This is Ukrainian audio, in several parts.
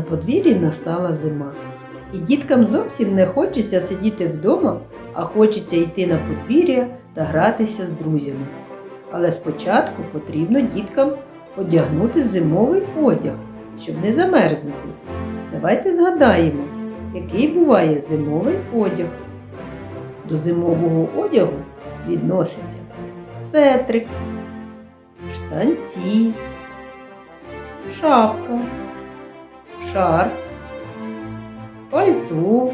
подвір'ї настала зима. І діткам зовсім не хочеться сидіти вдома, а хочеться йти на подвір'я та гратися з друзями. Але спочатку потрібно діткам одягнути зимовий одяг, щоб не замерзнути. Давайте згадаємо, який буває зимовий одяг. До зимового одягу відноситься светрик, штанці, шапка, шарф, пальто,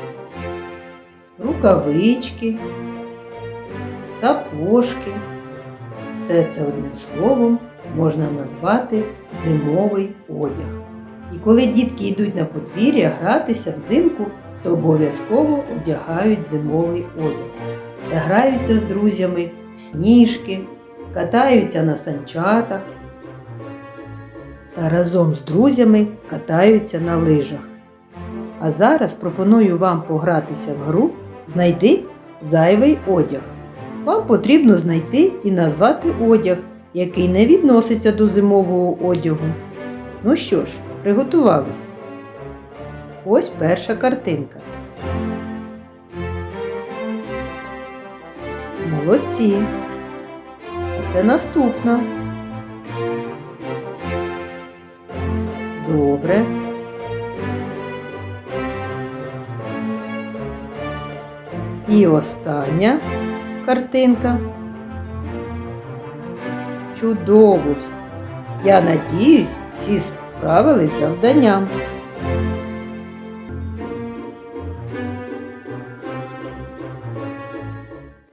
рукавички, сапожки. Все це одним словом можна назвати зимовий одяг. І коли дітки йдуть на подвір'я гратися взимку, то обов'язково одягають зимовий одяг. Граються з друзями в сніжки, катаються на санчатах та разом з друзями катаються на лижах. А зараз пропоную вам погратися в гру Знайди зайвий одяг. Вам потрібно знайти і назвати одяг, який не відноситься до зимового одягу. Ну що ж, приготувались. Ось перша картинка. Молодці. А це наступна. Добре. І остання картинка. Чудово! Я надіюсь, всі справились з завданням.